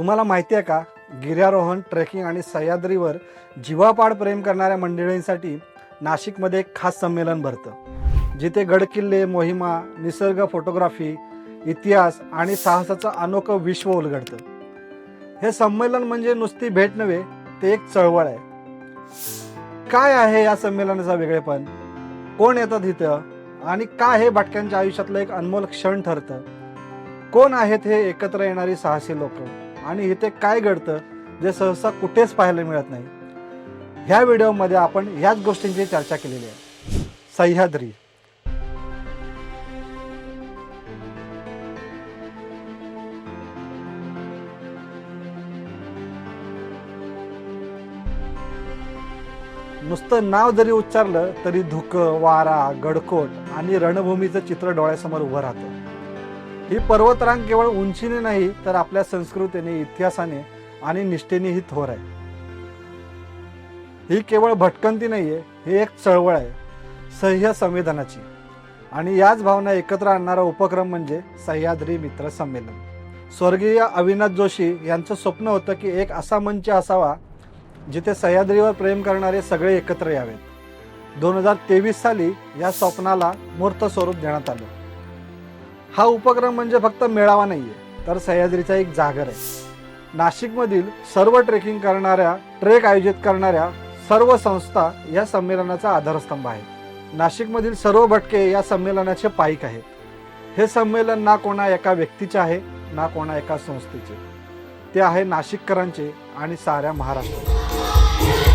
तुम्हाला माहिती आहे का? गिर्यारोहण ट्रेकिंग आणि सह्याद्रीवर जीवापाड प्रेम करणाऱ्या मंडळींसाठी नाशिकमध्ये एक खास संमेलन भरतं. जिथे गडकिल्ले मोहिमा निसर्ग फोटोग्राफी इतिहास आणि साहसाचं अनोखं विश्व उलगडतं. हे संमेलन म्हणजे नुसती भेट नव्हे ते एक चळवळ आहे. काय आहे या संमेलनाचा वेगळेपण? कोण येतात इथं? आणि काय हे भटक्यांच्या आयुष्यातलं एक अनमोल क्षण ठरतं? कोण आहेत हे एकत्र येणारी साहसी लोक? आणि इथे काय घडतं जे सहसा कुठेच पाहायला मिळत नाही? ह्या व्हिडिओमध्ये आपण ह्याच गोष्टींची चर्चा केलेली आहे. सह्याद्री. नुसतं नाव जरी उच्चारलं तरी धुकं वारा गडकोट आणि रणभूमीचं चित्र डोळ्यासमोर उभं राहतं. ही पर्वतरांग केवळ उंचीने नाही तर आपल्या संस्कृतीने इतिहासाने आणि निष्ठेने ही थोर आहे. ही केवळ भटकंती नाहीये ही एक चळवळ आहे सह्य संविधानाची. आणि याच भावना एकत्र आणणारा उपक्रम म्हणजे सह्याद्री मित्र संमेलन. स्वर्गीय अविनाश जोशी यांचं स्वप्न होतं की एक असा मंच असावा जिथे सह्याद्रीवर प्रेम करणारे सगळे एकत्र यावेत. दोन हजार तेवीस साली या स्वप्नाला मूर्त स्वरूप देण्यात आलं. हा उपक्रम म्हणजे फक्त मेळावा नाही आहे तर सह्याद्रीचा एक जागर आहे. नाशिकमधील सर्व ट्रेकिंग करणाऱ्या ट्रेक आयोजित करणाऱ्या सर्व संस्था या संमेलनाचा आधारस्तंभ आहे. नाशिकमधील सर्व भटके या संमेलनाचे पाईक आहेत. हे संमेलन ना कोणा एका व्यक्तीचे आहे ना कोणा एका संस्थेचे. ते आहे नाशिककरांचे आणि साऱ्या महाराष्ट्राचे.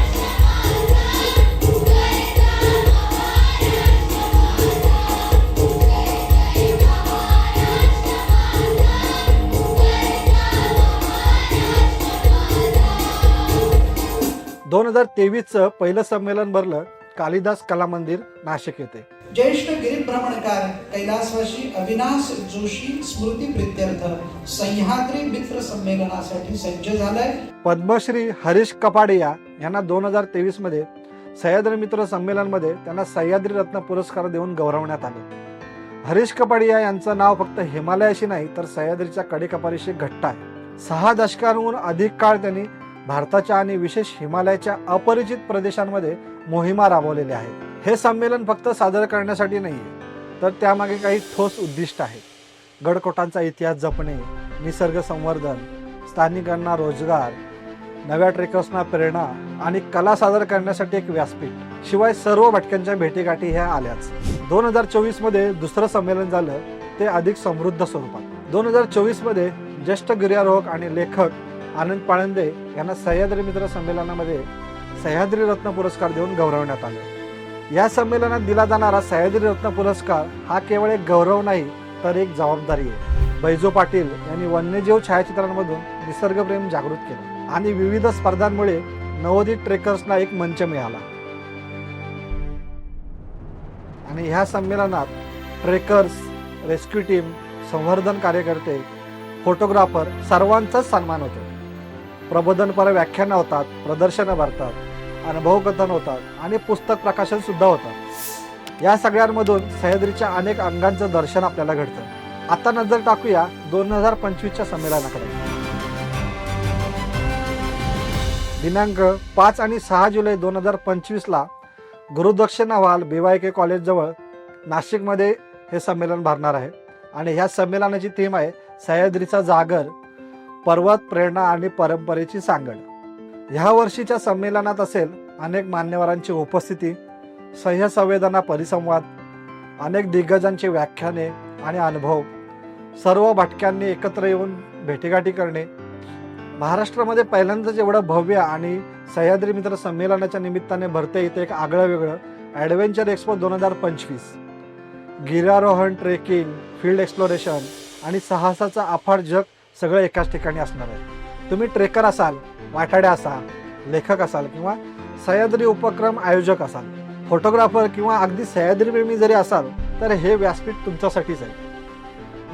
दोन हजार तेवीसचं पहिलं संमेलन भरलं कालिदास कला मंदिर नाशिक येथे. ज्येष्ठ गिरिभ्रमणकार कैलासवासी अविनाश जोशी स्मृती प्रित्यर्थ सह्याद्री मित्र संमेलनासाठी सज्ज झालाय. पद्मश्री हरीश कपाडिया यांना दोन हजार तेवीसमध्ये सह्याद्री मित्र संमेलनमध्ये त्यांना सह्याद्री रत्न पुरस्कार देऊन गौरवण्यात आलं. हरीश कपाडिया यांचं नाव फक्त हिमालयाशी नाही तर सह्याद्रीच्या कडेकपारीशी घट्ट आहे. सहा दशकांहून अधिक काळ त्यांनी भारताच्या आणि विशेष हिमालयाच्या अपरिचित प्रदेशांमध्ये मोहिमा राबवलेल्या आहेत हे संमेलन फक्त सादर करण्यासाठी नाहीये तर त्यामागे काही ठोस उद्दिष्ट आहे गडकोटांचा इतिहास जपणे निसर्ग संवर्धन स्थानिकांना रोजगार नव्या ट्रेकर्सना प्रेरणा आणि कला सादर करण्यासाठी एक व्यासपीठ. शिवाय सर्व भटक्यांच्या भेटीगाठी ह्या आल्याच. दोन हजार चोवीसमध्ये दुसरं संमेलन झालं ते अधिक समृद्ध स्वरूपात. दोन हजार चोवीसमध्ये ज्येष्ठ गिर्यारोहक आणि लेखक आनंद पाळंदे यांना सह्याद्री मित्र संमेलनामध्ये सह्याद्री रत्न पुरस्कार देऊन गौरवण्यात आले. या संमेलनात दिला जाणारा सह्याद्री रत्न पुरस्कार हा केवळ एक गौरव नाही तर एक जबाबदारी आहे. बैजो पाटील यांनी वन्यजीव छायाचित्रांमधून निसर्गप्रेम जागृत केलं आणि विविध स्पर्धांमुळे नवोदित ट्रेकर्सना एक मंच मिळाला. आणि ह्या संमेलनात ट्रेकर्स रेस्क्यू टीम संवर्धन कार्यकर्ते फोटोग्राफर सर्वांचाच सन्मान होतो. प्रबोधनपर व्याख्यानं होतात प्रदर्शनं भरतात अनुभवकथन होतात आणि पुस्तक प्रकाशन सुद्धा होतात. या सगळ्यांमधून सह्याद्रीच्या अनेक अंगांचं दर्शन आपल्याला घडतं. आता नजर टाकूया दोन हजार पंचवीसच्या संमेलनाकडे. दिनांक पाच आणि सहा जुलै दोन हजार पंचवीसला गुरुदक्षिण अहवाल बीवाय के कॉलेजजवळ नाशिकमध्ये हे संमेलन भरणार आहे. आणि ह्या संमेलनाची थीम आहे सह्याद्रीचा जागर पर्वत प्रेरणा आणि परंपरेची सांगड. ह्या वर्षीच्या संमेलनात असेल अनेक मान्यवरांची उपस्थिती सह्य संवेदना परिसंवाद अनेक दिग्गजांची व्याख्याने आणि अनुभव. सर्व भटक्यांनी एकत्र येऊन भेटीगाठी करणे. महाराष्ट्रामध्ये पहिल्यांदाच एवढं भव्य आणि सह्याद्री मित्र संमेलनाच्या निमित्ताने भरते इथे एक आगळं वेगळं ॲडव्हेंचर एक्सपो दोन हजार पंचवीस. गिर्यारोहण ट्रेकिंग फील्ड एक्सप्लोरेशन आणि साहसाचं अफाट जग सगळं एकाच ठिकाणी असणार आहे. तुम्ही ट्रेकर असाल वाटाडे असाल लेखक असाल किंवा सह्याद्री उपक्रम आयोजक असाल फोटोग्राफर किंवा अगदी सह्याद्रीप्रेमी जरी असाल तर हे व्यासपीठ तुमच्यासाठीच आहे.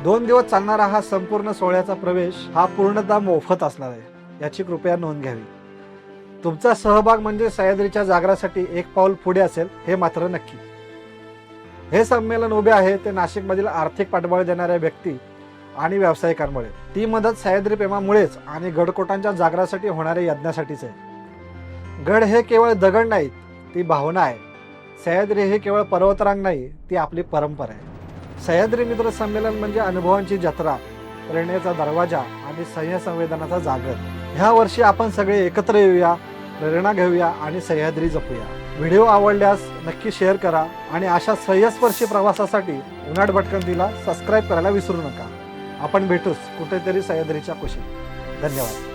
दोन दिवस चालणारा हा संपूर्ण सोहळ्याचा प्रवेश हा पूर्णतः मोफत असणार आहे याची कृपया नोंद घ्यावी. तुमचा सहभाग म्हणजे सह्याद्रीच्या जागरासाठी एक पाऊल पुढे असेल हे मात्र नक्की. हे संमेलन उभे आहे ते नाशिकमधील आर्थिक पाठबळ देणाऱ्या व्यक्ती आणि व्यावसायिकांमुळे. ती मदत सह्याद्री प्रेमामुळेच आणि गडकोटांच्या जागरासाठी होणाऱ्या यज्ञासाठीच आहे. गड हे केवळ दगड नाही ती भावना आहे. सह्याद्री हे केवळ पर्वतरांग नाही ती आपली परंपरा आहे. सह्याद्री मित्र संमेलन म्हणजे अनुभवांची जत्रा प्रेरणेचा दरवाजा आणि सह्य संवेदनाचा जागर. ह्या वर्षी आपण सगळे एकत्र येऊया प्रेरणा घेऊया आणि सह्याद्री जपूया. व्हिडिओ आवडल्यास नक्की शेअर करा आणि अशा सह्यस्पर्शी प्रवासासाठी उन्हाट भटकंतीला सबस्क्राईब करायला विसरू नका. आपण भेटूच कुठेतरी सह्याद्रीच्या कुशीत. धन्यवाद.